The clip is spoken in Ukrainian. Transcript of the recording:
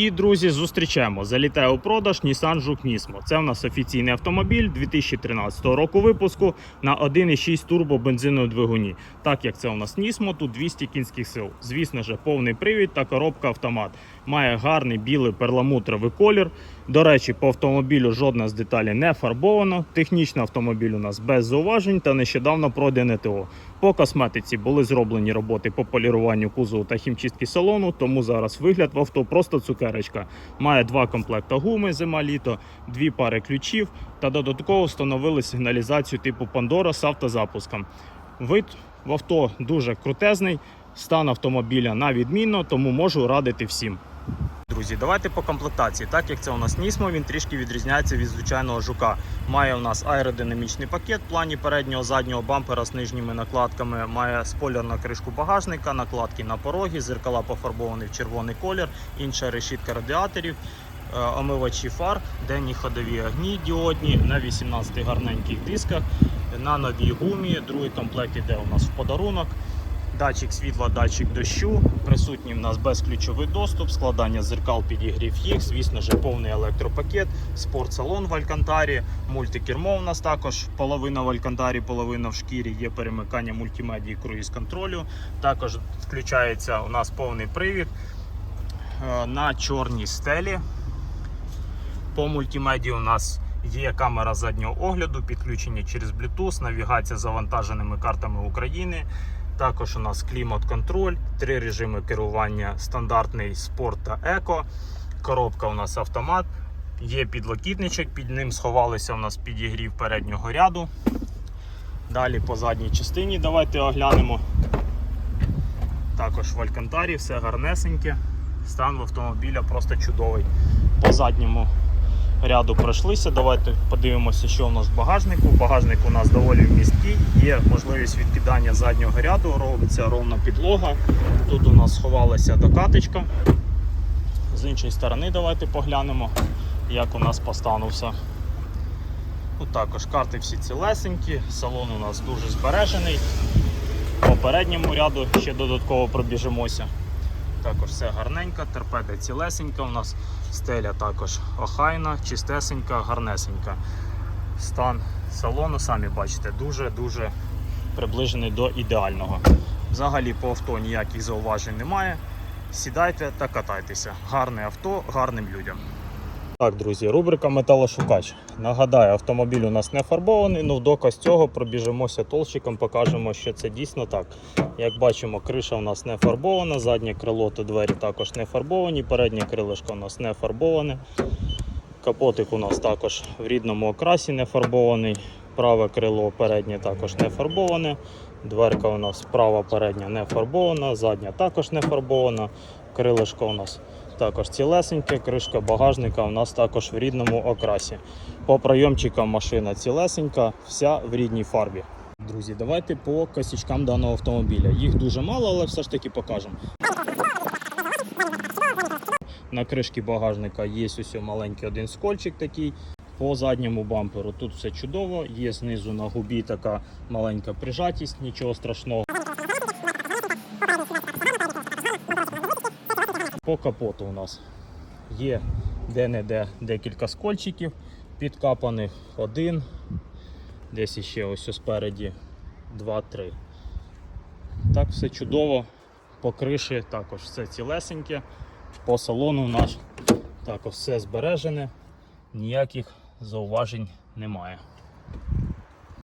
І, друзі, зустрічаємо. Залітає у продаж Nissan Juke Nismo. Це в нас офіційний автомобіль 2013 року випуску на 1,6 турбо двигуні. Так як це у нас Nismo, тут 200 кінських сил. Звісно ж, повний привід та коробка автомат. Має гарний білий перламутровий колір. До речі, по автомобілю жодна з деталей не фарбована. Технічний автомобіль у нас без зауважень та нещодавно пройдене ТО. По косметиці були зроблені роботи по поліруванню кузову та хімчистки салону, тому зараз вигляд в авто просто цукерочка. Має два комплекти гуми зима-літо, дві пари ключів та додатково встановили сигналізацію типу Pandora з автозапуском. Вид в авто дуже крутезний, стан автомобіля на відмінно, тому можу радити всім. Друзі, давайте по комплектації. Так як це у нас Нісмо, він трішки відрізняється від звичайного жука. Має у нас аеродинамічний пакет в плані переднього заднього бампера з нижніми накладками. Має спойлер на кришку багажника, накладки на пороги, зеркала пофарбовані в червоний колір, інша решітка радіаторів. е, Омивачі фар, денні ходові огні діодні на 18 гарненьких дисках, на новій гумі. Другий комплект іде у нас в подарунок. Датчик світла, датчик дощу. Присутній в нас безключовий доступ, складання зеркал, підігрів їх, звісно ж, повний електропакет, спортсалон в Алькантарі, мультикермо у нас також половина в Алькантарі, половина в шкірі. Є перемикання мультимедії круїз контролю. Також включається у нас повний привід е, на чорній стелі. По мультимедії у нас є камера заднього огляду, підключення через Bluetooth, навігація з завантаженими картами України. Також у нас клімат-контроль, три режими керування: стандартний спорт та еко. Коробка у нас автомат. Є підлокітничок, під ним сховалися у нас підігрів переднього ряду. Далі по задній частині давайте оглянемо. Також в Алькантарі все гарнесеньке. Стан в автомобіля просто чудовий. По задньому ряду пройшлися. Давайте подивимося, що у нас в багажнику. Багажник у нас доволі вмісткий, є можливість відкидання заднього ряду, робиться ровна підлога. Тут у нас сховалася докаточка. З іншої сторони давайте поглянемо, як у нас по стану. Тут також карти всі цілесенькі, салон у нас дуже збережений. По передньому ряду ще додатково пробіжимося. Також все гарненько, торпеда цілесенька, у нас стеля також охайна, чистесенька, гарнесенька. Стан салону, самі бачите, дуже-дуже приближений до ідеального. Взагалі по авто ніяких зауважень немає. Сідайте та катайтеся. Гарне авто гарним людям. Так, друзі, рубрика Металошукач. Нагадаю, автомобіль у нас не фарбований, але в доказ цього пробіжимося толщиком, покажемо, що це дійсно так. Як бачимо, криша у нас не фарбована, заднє крило та двері також не фарбовані, переднє крилишко у нас не фарбоване. Капотик у нас також в рідному окрасі не фарбований. Праве крило переднє також не фарбоване. Дверка у нас права передня не фарбована, задня також не фарбована. Крилишко у нас також цілесеньке, кришка багажника у нас також в рідному окрасі. По прийомчикам машина цілесенька, вся в рідній фарбі. Друзі, давайте по косячкам даного автомобіля. Їх дуже мало, але все ж таки покажемо. На кришці багажника є ось маленький один скольчик такий. По задньому бамперу тут все чудово. Є знизу на губі така маленька прижатість, нічого страшного. По капоту у нас є де-не-де декілька скольчиків, підкапаних один, десь іще ось спереді 2-3. Так, все чудово. По криші також все цілесеньке. По салону наш також все збережене, ніяких зауважень немає.